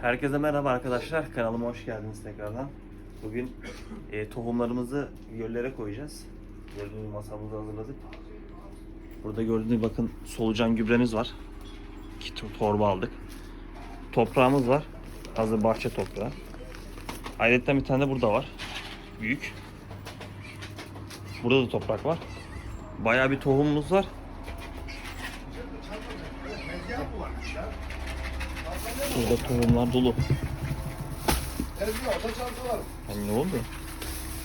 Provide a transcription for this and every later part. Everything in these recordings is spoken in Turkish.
Herkese merhaba arkadaşlar. Kanalıma hoş geldiniz tekrardan. Bugün e, tohumlarımızı göllere koyacağız. Gördüğünüz masamızı hazırladık. Burada gördüğünüz bakın solucan gübremiz var. İki to- torba aldık. Toprağımız var. Hazır bahçe toprağı. Ayrıca bir tane de burada var. Büyük. Burada da toprak var. Bayağı bir tohumumuz var. Burada tohumlar dolu. Yani ne oldu?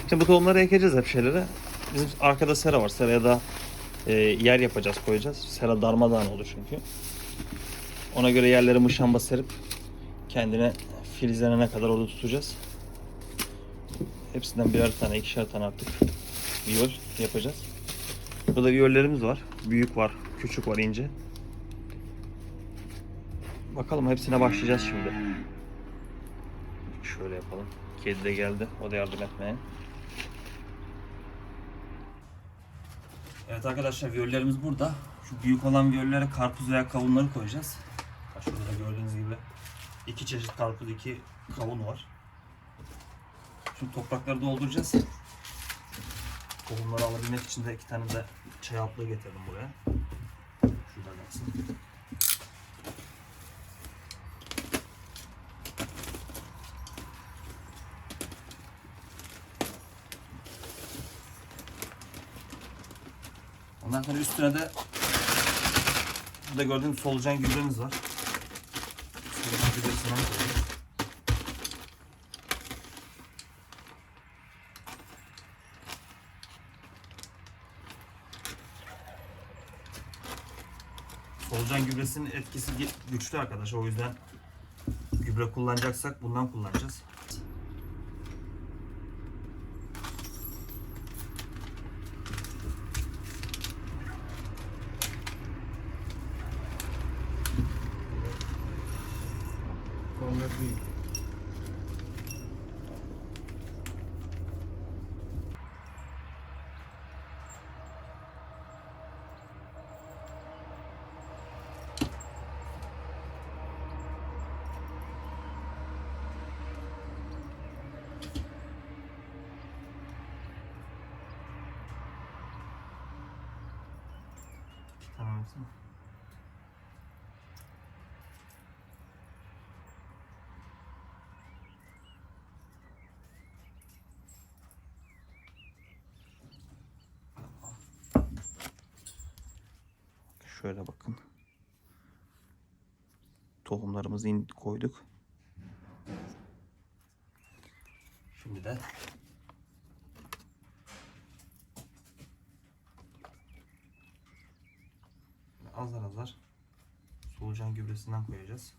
Şimdi bu tohumları ekeceğiz hep şeylere. Bizim arkada sera var. Seraya da e, yer yapacağız, koyacağız. Sera darmadağın oldu çünkü. Ona göre yerlere muşamba serip kendine filizlenene kadar orada tutacağız. Hepsinden birer tane, ikişer tane artık viyol yapacağız. Burada viyollerimiz var. Büyük var, küçük var, ince. Bakalım hepsine başlayacağız şimdi. Şöyle yapalım. Kedi de geldi. O da yardım etmeye. Evet arkadaşlar viyollerimiz burada. Şu büyük olan viyollere karpuz veya kavunları koyacağız. Şurada da gördüğünüz gibi iki çeşit karpuz, iki kavun var. Şimdi toprakları dolduracağız. Tohumları alabilmek için de iki tane de çay altlığı getirdim buraya. Şurada kalsın. Ondan sonra üstüne de burada gördüğünüz solucan gübremiz var. Solucan gübresinden koyuyoruz. Solucan gübresinin etkisi güçlü arkadaş. O yüzden gübre kullanacaksak bundan kullanacağız. Mısın? Şöyle bakın. Tohumlarımızı koyduk. Şimdi de azar azar solucan gübresinden koyacağız.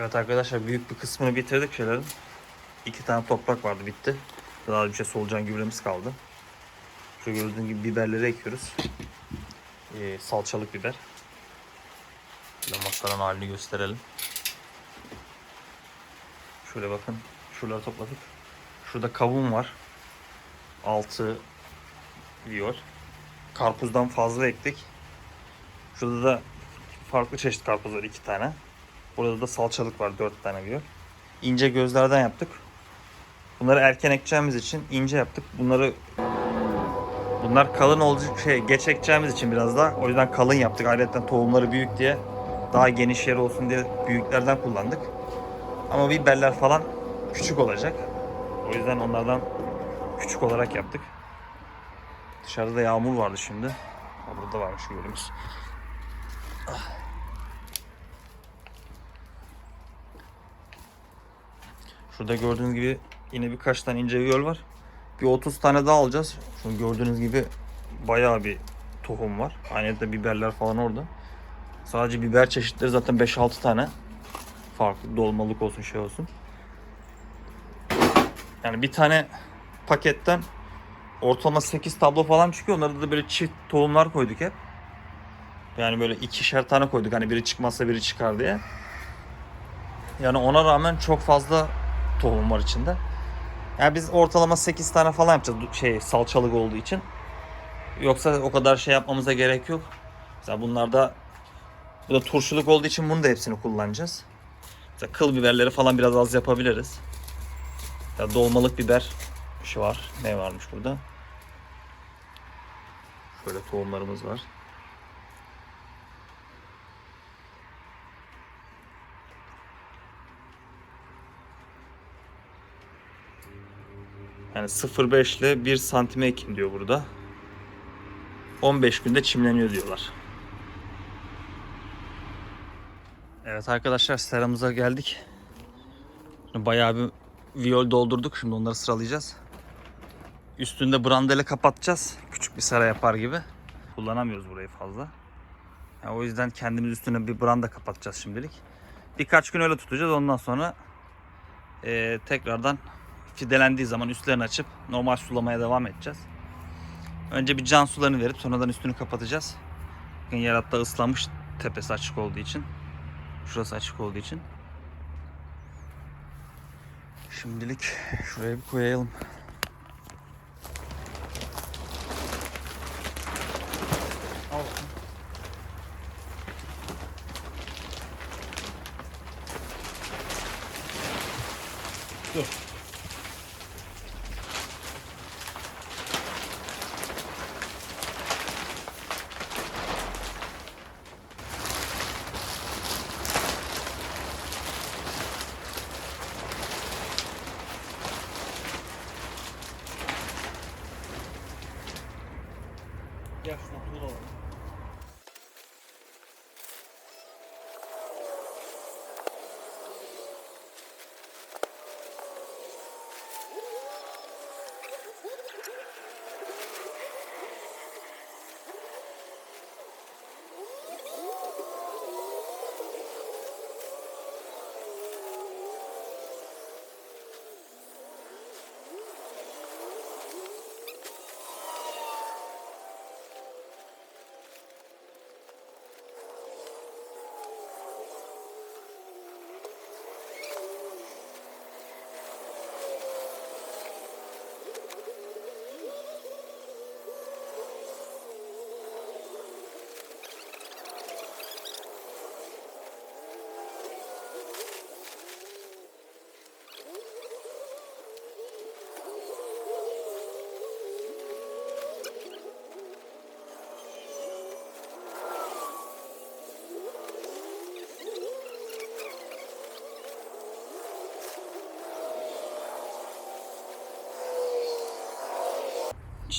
Evet arkadaşlar büyük bir kısmını bitirdik şeylerin. İki tane toprak vardı bitti. Daha bir şey solucan gübremiz kaldı. Şu gördüğün gibi biberleri ekiyoruz. Ee, salçalık biber. Şöyle masanın halini gösterelim. Şöyle bakın. Şuraları topladık. Şurada kavun var. 6 diyor. Karpuzdan fazla ektik. Şurada da farklı çeşit karpuz var 2 tane. Burada da salçalık var 4 tane diyor. İnce gözlerden yaptık. Bunları erken ekeceğimiz için ince yaptık. Bunları bunlar kalın olacak şey geç ekeceğimiz için biraz daha o yüzden kalın yaptık. Ayrıca tohumları büyük diye daha geniş yer olsun diye büyüklerden kullandık. Ama biberler falan küçük olacak. O yüzden onlardan küçük olarak yaptık. Dışarıda yağmur vardı şimdi. Burada varmış gölümüz. Şurada gördüğünüz gibi yine birkaç tane ince göl var. Bir 30 tane daha alacağız. Şu gördüğünüz gibi bayağı bir tohum var. Aynı biberler falan orada. Sadece biber çeşitleri zaten 5-6 tane. Farklı dolmalık olsun şey olsun. Yani bir tane paketten ortalama 8 tablo falan çıkıyor. Onlarda da böyle çift tohumlar koyduk hep. Yani böyle ikişer tane koyduk. Hani biri çıkmazsa biri çıkar diye. Yani ona rağmen çok fazla tohum var içinde. Yani biz ortalama 8 tane falan yapacağız şey salçalık olduğu için. Yoksa o kadar şey yapmamıza gerek yok. Mesela bunlarda bu da turşuluk olduğu için bunu da hepsini kullanacağız. Mesela kıl biberleri falan biraz az yapabiliriz. Ya dolmalık biber şu var. Ne varmış burada? Şöyle tohumlarımız var. Yani 0.5 ile 1 santime ekin diyor burada. 15 günde çimleniyor diyorlar. Evet arkadaşlar seramıza geldik. Bayağı bir viyol doldurduk. Şimdi onları sıralayacağız. Üstünde brandele kapatacağız. Küçük bir sera yapar gibi. Kullanamıyoruz burayı fazla. Yani o yüzden kendimiz üstüne bir branda kapatacağız şimdilik. Birkaç gün öyle tutacağız. Ondan sonra eee, tekrardan fidelendiği zaman üstlerini açıp normal sulamaya devam edeceğiz. Önce bir can sularını verip sonradan üstünü kapatacağız. Bakın yer hatta ıslanmış tepesi açık olduğu için. Şurası açık olduğu için. Şimdilik şuraya bir koyalım.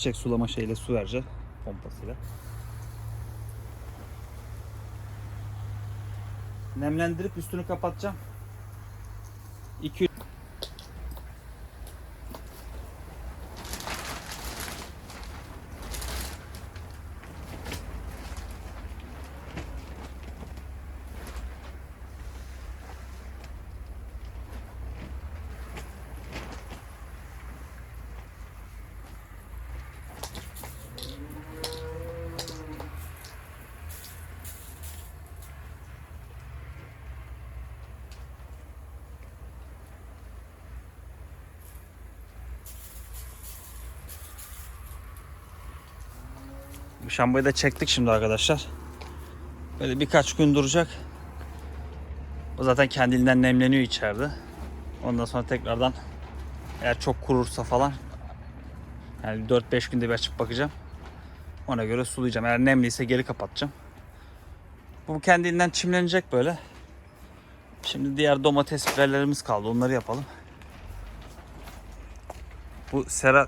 Çiçek sulama şeyle su vereceğiz pompasıyla. Nemlendirip üstünü kapatacağım. 2 Şambayı da çektik şimdi arkadaşlar. Böyle birkaç gün duracak. O zaten kendiliğinden nemleniyor içeride. Ondan sonra tekrardan eğer çok kurursa falan yani 4-5 günde bir açıp bakacağım. Ona göre sulayacağım. Eğer nemliyse geri kapatacağım. Bu kendiliğinden çimlenecek böyle. Şimdi diğer domates biberlerimiz kaldı. Onları yapalım. Bu sera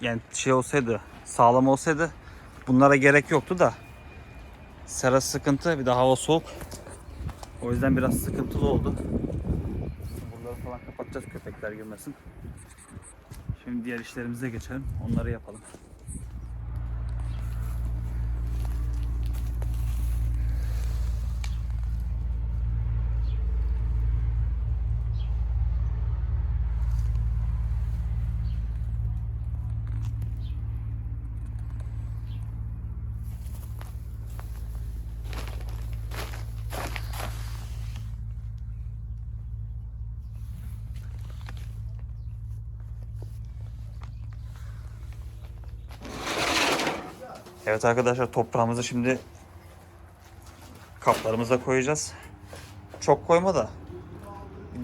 yani şey olsaydı sağlam olsaydı bunlara gerek yoktu da sera sıkıntı bir de hava soğuk. O yüzden biraz sıkıntılı oldu. Buraları falan kapatacağız köpekler girmesin. Şimdi diğer işlerimize geçelim. Onları yapalım. Evet arkadaşlar toprağımızı şimdi kaplarımıza koyacağız. Çok koyma da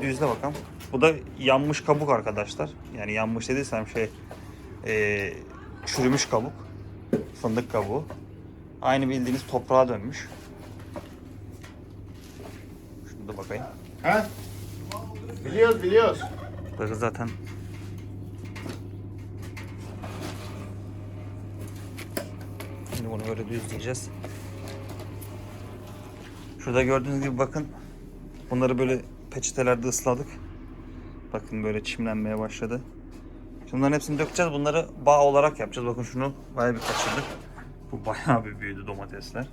düzle bakalım. Bu da yanmış kabuk arkadaşlar. Yani yanmış dediysem şey eee, çürümüş kabuk. Fındık kabuğu. Aynı bildiğiniz toprağa dönmüş. Şunu da bakayım. Ha? Biliyoruz biliyoruz. Böyle zaten Bunu böyle düzleyeceğiz. Şurada gördüğünüz gibi bakın. Bunları böyle peçetelerde ısladık. Bakın böyle çimlenmeye başladı. Bunların hepsini dökeceğiz. Bunları bağ olarak yapacağız. Bakın şunu bayağı bir kaçırdık. Bu bayağı bir büyüdü domatesler.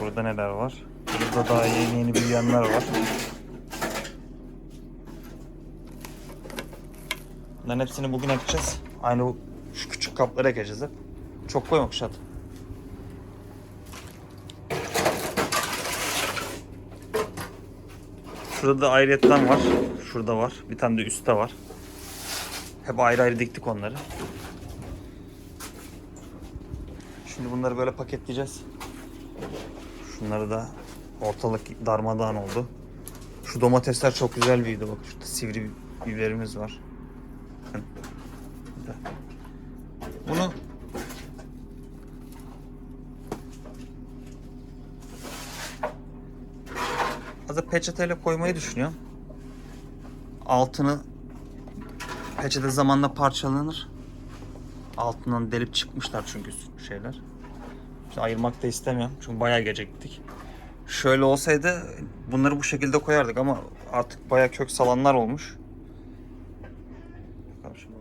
Burada neler var? Burada daha yeni yeni büyüyenler var. Bunların hepsini bugün ekeceğiz. Aynı şu küçük kaplara ekeceğiz hep. Çok koyma Kuşat. Şurada da ayrıyetten var. Şurada var. Bir tane de üstte var. Hep ayrı ayrı diktik onları. Şimdi bunları böyle paketleyeceğiz. Şunları da ortalık darmadağın oldu. Şu domatesler çok güzel büyüdü. Bak şurada sivri biberimiz var. Bakın. Hazır peçeteyle koymayı düşünüyorum. Altını peçete zamanla parçalanır. Altından delip çıkmışlar çünkü şeyler. İşte ayırmak da istemiyorum çünkü bayağı geciktik. Şöyle olsaydı bunları bu şekilde koyardık ama artık bayağı kök salanlar olmuş. Bakalım şimdi.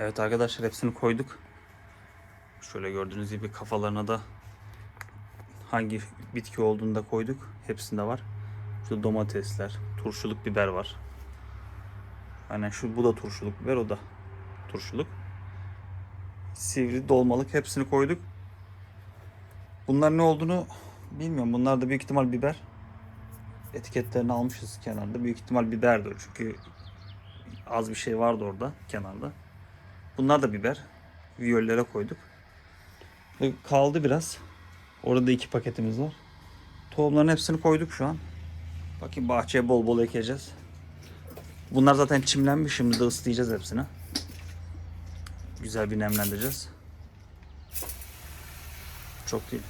Evet arkadaşlar hepsini koyduk. Şöyle gördüğünüz gibi kafalarına da hangi bitki olduğunu da koyduk. Hepsinde var. Şurada domatesler, turşuluk biber var. Aynen şu bu da turşuluk biber, o da turşuluk. Sivri dolmalık hepsini koyduk. Bunlar ne olduğunu bilmiyorum. Bunlar da büyük ihtimal biber. Etiketlerini almışız kenarda. Büyük ihtimal biberdir çünkü az bir şey vardı orada kenarda. Bunlar da biber. Viyollere koyduk. Ve kaldı biraz. Orada iki paketimiz var. Tohumların hepsini koyduk şu an. Bakayım bahçeye bol bol ekeceğiz. Bunlar zaten çimlenmiş. Şimdi de ıslayacağız hepsini. güzel bir nemlendireceğiz. Çok değil.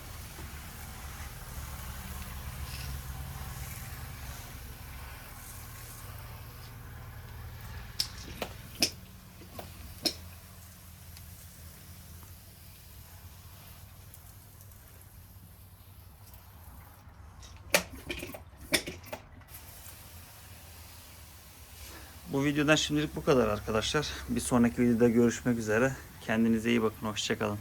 Videodan şimdilik bu kadar arkadaşlar. Bir sonraki videoda görüşmek üzere. Kendinize iyi bakın. Hoşçakalın.